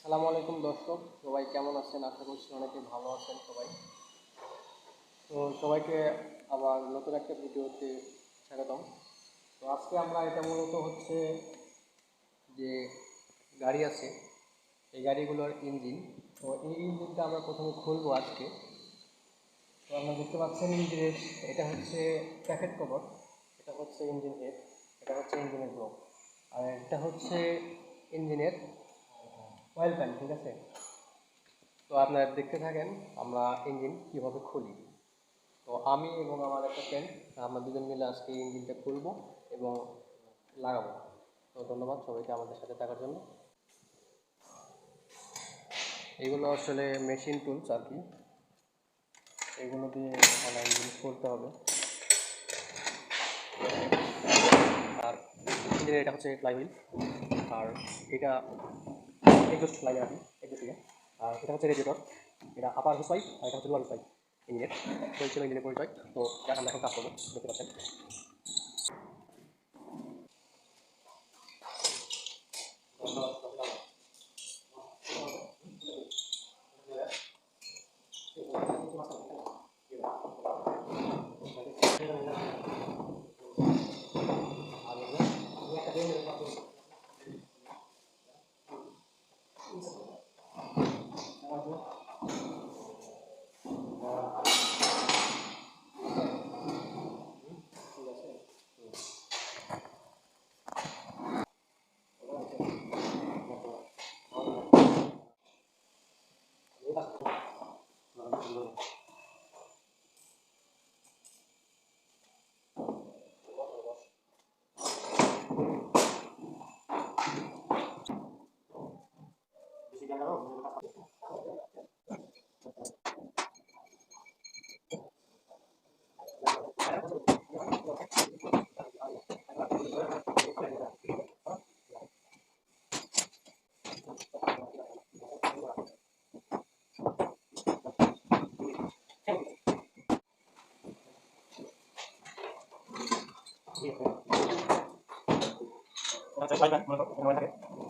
আসসালামু আলাইকুম দর্শক, সবাই কেমন আছেন? আশা করছি অনেকে ভালো আছেন সবাই। তো সবাইকে আবার নতুন একটা ভিডিওতে স্বাগতম। তো আজকে আমরা এটা মূলত হচ্ছে যে গাড়ি আছে, এই গাড়িগুলোর ইঞ্জিন। তো এই ইঞ্জিনটা আমরা প্রথমে খুলবো আজকে। তো আপনারা দেখতে পাচ্ছেন ইঞ্জিনের এটা হচ্ছে প্যাকেট কভার, এটা হচ্ছে ইঞ্জিন হেড, এটা হচ্ছে ইঞ্জিনের ব্লক আর এটা হচ্ছে ইঞ্জিনের অয়েল প্যান ঠিক আছে? তো আপনারা দেখতে থাকেন, আমরা ইঞ্জিন কীভাবে খুলি। তো আমি এবং আমার একটা ফ্রেন্ড আমরা দুজন মিলে আজকে ইঞ্জিনটা খুলবো এবং লাগাবো। তো ধন্যবাদ সবাইকে আমাদের সাথে থাকার জন্য। এইগুলো আসলে মেশিন টুলস আর কি। এগুলো দিয়ে আমরা ইঞ্জিন করতে হবে। আর ইঞ্জিনের এটা হচ্ছে ফ্লাই হুইল আর এটা এক্সস্ট লাইন আর কি এক্সস্ট আর এটা হচ্ছে রেডিয়েটর এটা আপার হুসাই আর এটা হচ্ছে লোয়ার হুসাই ইঞ্জিনের তো ইঞ্জিনের পরিচয়, তো এখন এখন কাজ করব, দেখতে পাচ্ছেন। Saya baik, menurut saya sakit.